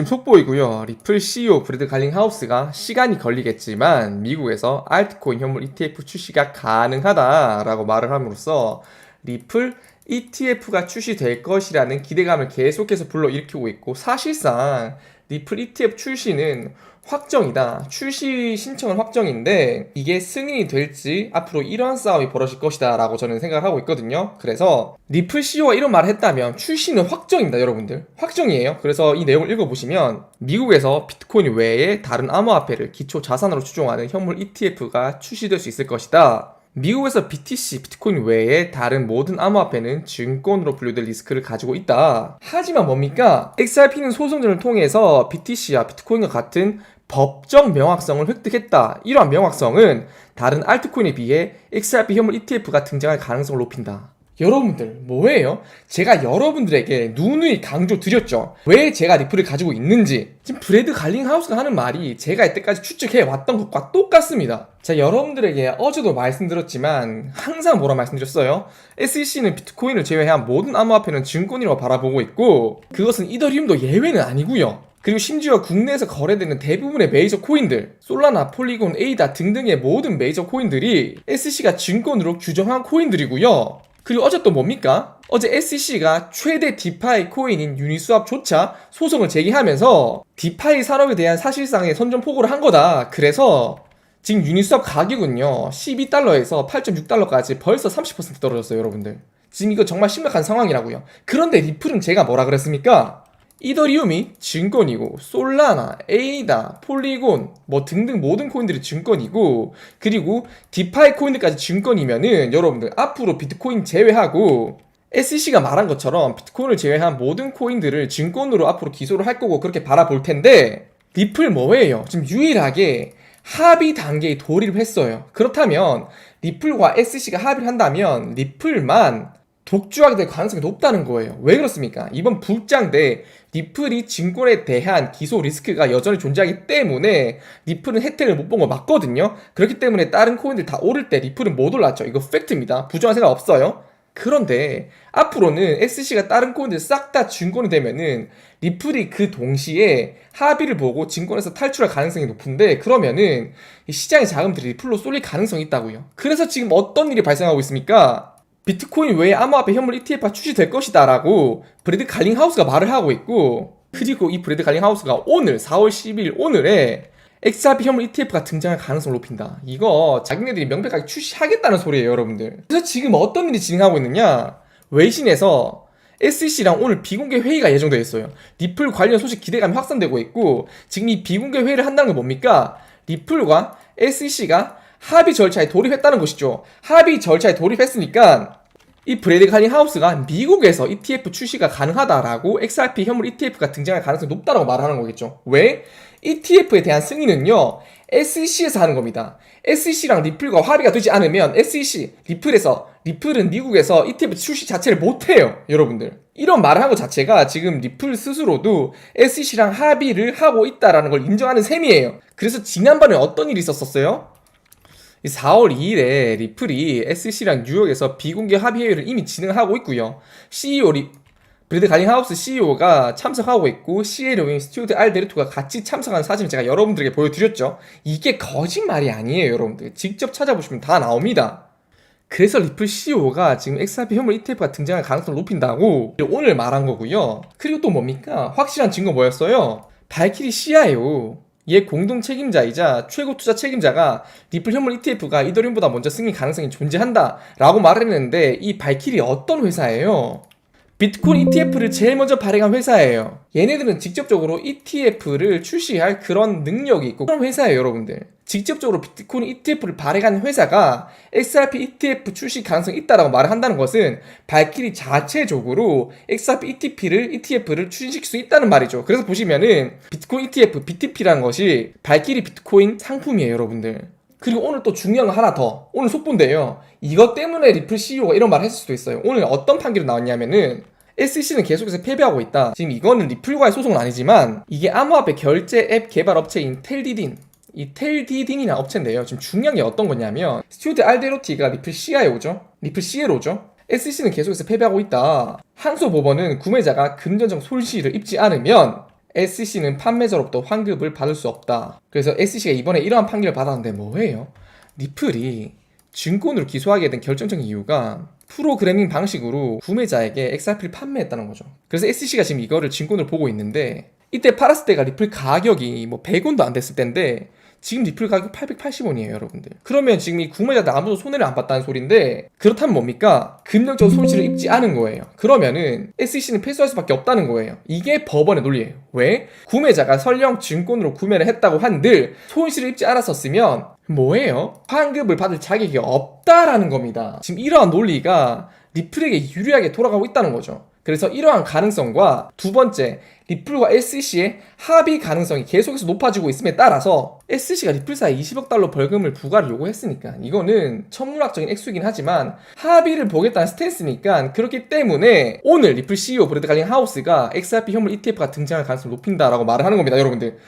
지금 속보이고요. 리플 CEO 브래드 갈링하우스가 시간이 걸리겠지만 미국에서 알트코인 현물 ETF 출시가 가능하다라고 말을 함으로써 리플 ETF가 출시될 것이라는 기대감을 계속해서 불러일으키고 있고 사실상 리플 ETF 출시는 확정이다. 출시 신청은 확정인데 이게 승인이 될지 앞으로 이러한 싸움이 벌어질 것이다 라고 저는 생각을 하고 있거든요. 그래서 리플 CEO가 이런 말을 했다면 출시는 확정입니다, 여러분들. 확정이에요. 그래서 이 내용을 읽어보시면 미국에서 비트코인 외에 다른 암호화폐를 기초 자산으로 추종하는 현물 ETF가 출시될 수 있을 것이다. 미국에서 BTC, 비트코인 외에 다른 모든 암호화폐는 증권으로 분류될 리스크를 가지고 있다. 하지만 뭡니까? XRP는 소송전을 통해서 BTC와 비트코인과 같은 법적 명확성을 획득했다. 이러한 명확성은 다른 알트코인에 비해 XRP 현물 ETF가 등장할 가능성을 높인다. 여러분들 뭐예요? 제가 여러분들에게 누누이 강조 드렸죠. 왜 제가 리플을 가지고 있는지. 지금 브래드 갈링하우스가 하는 말이 제가 이때까지 추측해 왔던 것과 똑같습니다. 자, 여러분들에게 어제도 말씀드렸지만 항상 뭐라 말씀드렸어요? SEC는 비트코인을 제외한 모든 암호화폐는 증권이라고 바라보고 있고 그것은 이더리움도 예외는 아니고요. 그리고 심지어 국내에서 거래되는 대부분의 메이저 코인들, 솔라나, 폴리곤, 에이다 등등의 모든 메이저 코인들이 SEC가 증권으로 규정한 코인들이고요. 그리고 어제 또 뭡니까? 어제 SEC가 최대 디파이 코인인 유니스왑조차 소송을 제기하면서 디파이 산업에 대한 사실상의 선전포고를 한 거다. 그래서 지금 유니스왑 가격은요 12달러에서 8.6달러까지 벌써 30% 떨어졌어요 여러분들 지금 이거 정말 심각한 상황이라고요 그런데 리플은 제가 뭐라 그랬습니까? 이더리움이 증권이고 솔라나, 에이다, 폴리곤 뭐 등등 모든 코인들이 증권이고 그리고 디파이 코인들까지 증권이면은 여러분들 앞으로 비트코인 제외하고 SEC가 말한 것처럼 비트코인을 제외한 모든 코인들을 증권으로 앞으로 기소를 할 거고 그렇게 바라볼 텐데 리플 뭐예요? 지금 유일하게 합의 단계에 돌입을 했어요. 그렇다면 리플과 SEC가 합의를 한다면 리플만 독주하게 될 가능성이 높다는 거예요. 왜 그렇습니까? 이번 불장대 리플이 증권에 대한 기소 리스크가 여전히 존재하기 때문에 리플은 혜택을 못 본 거 맞거든요. 그렇기 때문에 다른 코인들 다 오를 때 리플은 못 올랐죠. 이거 팩트입니다. 부정할 생각 없어요. 그런데 앞으로는 SC가 다른 코인들 싹 다 증권이 되면은 리플이 그 동시에 합의를 보고 증권에서 탈출할 가능성이 높은데 그러면은 이 시장의 자금들이 리플로 쏠릴 가능성이 있다고요. 그래서 지금 어떤 일이 발생하고 있습니까? 비트코인 외에 암호화폐 현물 ETF가 출시될 것이다 라고 브래드 갈링하우스가 말을 하고 있고 그리고 이 브래드 갈링하우스가 오늘 4월 10일 오늘에 XRP 현물 ETF가 등장할 가능성을 높인다. 이거 자기네들이 명백하게 출시하겠다는 소리예요, 여러분들. 그래서 지금 어떤 일이 진행하고 있느냐? 외신에서 SEC랑 오늘 비공개 회의가 예정되어 있어요. 리플 관련 소식 기대감이 확산되고 있고 지금 이 비공개 회의를 한다는 건 뭡니까? 리플과 SEC가 합의 절차에 돌입했다는 것이죠. 합의 절차에 돌입했으니까 이 브레드 갈링 하우스가 미국에서 ETF 출시가 가능하다라고 XRP 현물 ETF가 등장할 가능성이 높다라고 말하는 거겠죠. 왜? ETF에 대한 승인은요, SEC에서 하는 겁니다. SEC랑 리플과 합의가 되지 않으면 SEC, 리플에서, 리플은 미국에서 ETF 출시 자체를 못해요, 여러분들. 이런 말을 한 것 자체가 지금 리플 스스로도 SEC랑 합의를 하고 있다라는 걸 인정하는 셈이에요. 그래서 지난번에 어떤 일이 있었었어요? 4월 2일에 리플이 SEC랑 뉴욕에서 비공개 합의회의를 이미 진행하고 있고요. CEO 리, 브래드 갈링하우스 CEO가 참석하고 있고 CLO인 스튜어트 알데르토가 같이 참석한 사진을 제가 여러분들에게 보여드렸죠. 이게 거짓말이 아니에요, 여러분들. 직접 찾아보시면 다 나옵니다. 그래서 리플 CEO가 지금 XRP 현물 ETF가 등장할 가능성을 높인다고 오늘 말한 거고요. 그리고 또 뭡니까? 확실한 증거 뭐였어요? 발키리 CIO. 얘 공동 책임자이자 최고 투자 책임자가 리플 현물 ETF가 이더리움보다 먼저 승인 가능성이 존재한다 라고 말을 했는데 이 발키리 어떤 회사예요? 비트코인 ETF를 제일 먼저 발행한 회사예요. 얘네들은 직접적으로 ETF를 출시할 그런 능력이 있고 그런 회사예요, 여러분들. 직접적으로 비트코인 ETF를 발행한 회사가 XRP ETF 출시 가능성이 있다라고 말을 한다는 것은 발키리 자체적으로 XRP ETP를 ETF를 출시시킬 수 있다는 말이죠. 그래서 보시면은 비트코인 ETF BTP라는 것이 발키리 비트코인 상품이에요, 여러분들. 그리고 오늘 또 중요한 거 하나 더. 오늘 속보인데요. 이것 때문에 리플 CEO가 이런 말을 했을 수도 있어요. 오늘 어떤 판결이 나왔냐면은 SEC는 계속해서 패배하고 있다. 지금 이거는 리플과의 소송은 아니지만 이게 암호화폐 결제 앱 개발 업체인 텔디딘 이 텔디딘이라는 업체인데요. 지금 중요한 게 어떤 거냐면 스튜어트 알데로티가 리플 CIO죠. 리플 CLO죠. SEC는 계속해서 패배하고 있다. 항소 법원은 구매자가 금전적 손실을 입지 않으면 SC는 판매자로부터 환급을 받을 수 없다. 그래서 SC가 이번에 이러한 판결을 받았는데 뭐예요? 리플이 증권으로 기소하게 된 결정적인 이유가 프로그래밍 방식으로 구매자에게 XRP를 판매했다는 거죠. 그래서 SC가 지금 이거를 증권으로 보고 있는데 이때 팔았을 때가 리플 가격이 뭐 100원도 안 됐을 때인데 지금 리플 가격 880원이에요, 여러분들. 그러면 지금 이 구매자들 아무도 손해를 안 봤다는 소린데 그렇다면 뭡니까? 금전적 손실을 입지 않은 거예요. 그러면은 SEC는 패소할 수밖에 없다는 거예요. 이게 법원의 논리예요. 왜? 구매자가 설령 증권으로 구매를 했다고 한들 손실을 입지 않았었으면 뭐예요? 환급을 받을 자격이 없다라는 겁니다. 지금 이러한 논리가 리플에게 유리하게 돌아가고 있다는 거죠. 그래서 이러한 가능성과 두 번째, 리플과 SEC의 합의 가능성이 계속해서 높아지고 있음에 따라서 SEC가 리플사에 20억 달러 벌금을 부과를 요구했으니까 이거는 천문학적인 액수이긴 하지만 합의를 보겠다는 스탠스니까 그렇기 때문에 오늘 리플 CEO 브래드 갈링 하우스가 XRP 현물 ETF가 등장할 가능성을 높인다라고 말을 하는 겁니다, 여러분들.